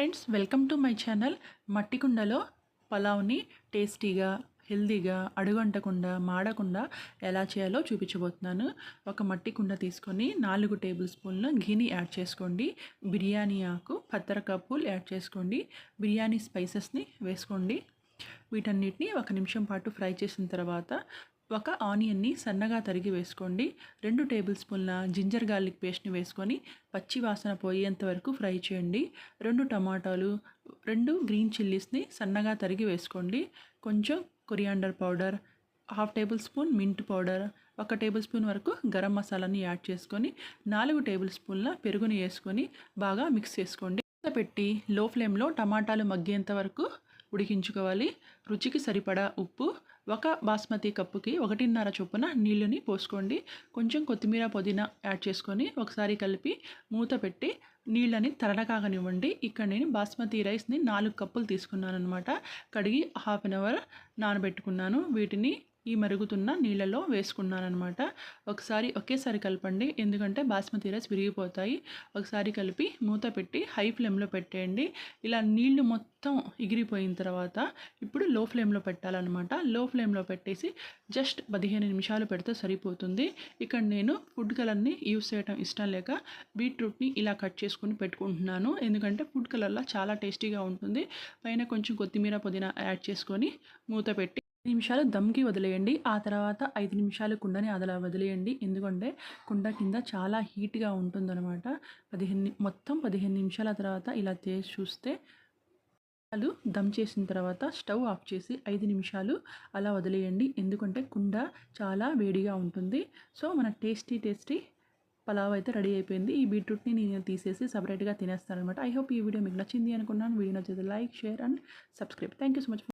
Friends welcome to my channel మట్టి కుండలో పలావ్ని టేస్టీగా హెల్దీగా అడుగంటకుండా మాడకుండా ఎలా చేయాలో చూపించబోతున్నాను. ఒక మట్టి కుండ తీసుకొని నాలుగు టేబుల్ స్పూన్ల ఘీని యాడ్ చేసుకోండి. బిర్యానీ ఆకు పత్తర కప్పులు యాడ్ చేసుకోండి. బిర్యానీ స్పైసెస్ని వేసుకోండి. వీటన్నిటిని ఒక నిమిషం పాటు ఫ్రై చేసిన తర్వాత ఒక ఆనియన్ని సన్నగా తరిగి వేసుకోండి. రెండు టేబుల్ స్పూన్ల జింజర్ గార్లిక్ పేస్ట్ని వేసుకొని పచ్చి వాసన పోయేంత వరకు ఫ్రై చేయండి. రెండు టమాటాలు రెండు గ్రీన్ చిల్లీస్ని సన్నగా తరిగి వేసుకోండి. కొంచెం coriander powder half tablespoon mint powder ఒక టేబుల్ స్పూన్ వరకు గరం మసాలాని యాడ్ చేసుకొని నాలుగు టేబుల్ స్పూన్ల పెరుగుని వేసుకొని బాగా మిక్స్ చేసుకోండి. పెట్టి లో ఫ్లేమ్లో టమాటాలు మగ్గేంత వరకు ఉడికించుకోవాలి. రుచికి సరిపడా ఉప్పు ఒక బాస్మతి కప్పుకి ఒకటిన్నర చొప్పున నీళ్ళని పోసుకోండి. కొంచెం కొత్తిమీర పుదీనా యాడ్ చేసుకొని ఒకసారి కలిపి మూత పెట్టి నీళ్ళని తరడకాగనివ్వండి ఇక్కడ నేను బాస్మతి రైస్ని నాలుగు కప్పులు తీసుకున్నాను అనమాట కడిగి హాఫ్ అన్ అవర్ నానబెట్టుకున్నాను. వీటిని ఈ మరుగుతున్న నీళ్ళలో వేసుకున్నాను అనమాట ఒకసారి ఒకేసారి కలపండి ఎందుకంటే బాస్మతి రైస్ విరిగిపోతాయి. ఒకసారి కలిపి మూత పెట్టి హై ఫ్లేమ్లో పెట్టేయండి. ఇలా నీళ్ళు మొత్తం ఎగిరిపోయిన తర్వాత ఇప్పుడు లో ఫ్లేమ్లో పెట్టాలన్నమాట. లో ఫ్లేమ్లో పెట్టేసి జస్ట్ పదిహేను నిమిషాలు పెడితే సరిపోతుంది. ఇక్కడ నేను ఫుడ్ కలర్ని యూస్ చేయడం ఇష్టం లేక బీట్రూట్ని ఇలా కట్ చేసుకుని పెట్టుకుంటున్నాను. ఎందుకంటే ఫుడ్ కలర్లో చాలా టేస్టీగా ఉంటుంది. పైన కొంచెం కొత్తిమీర పుదీనా యాడ్ చేసుకొని మూత పెట్టి నిమిషాలు దమ్కి వదిలేయండి. ఆ తర్వాత ఐదు నిమిషాలు కుండని అదలా వదిలేయండి. ఎందుకంటే కుండ కింద చాలా హీట్గా ఉంటుందన్నమాట. పదిహేను మొత్తం పదిహేను నిమిషాల తర్వాత ఇలా చేసి చూస్తే నిమిషాలు దమ్ చేసిన తర్వాత స్టవ్ ఆఫ్ చేసి ఐదు నిమిషాలు అలా వదిలేయండి. ఎందుకంటే కుండ చాలా వేడిగా ఉంటుంది. సో మన టేస్టీ టేస్టీ పలావ్ అయితే రెడీ అయిపోయింది. ఈ బీట్రూట్ని నేను తీసేసి సపరేట్గా తినేస్తాను అనమాట ఐ హోప్ ఈ వీడియో మీకు నచ్చింది అనుకున్నాను. వీడియో నచ్చితే like share and subscribe. Thank you so much.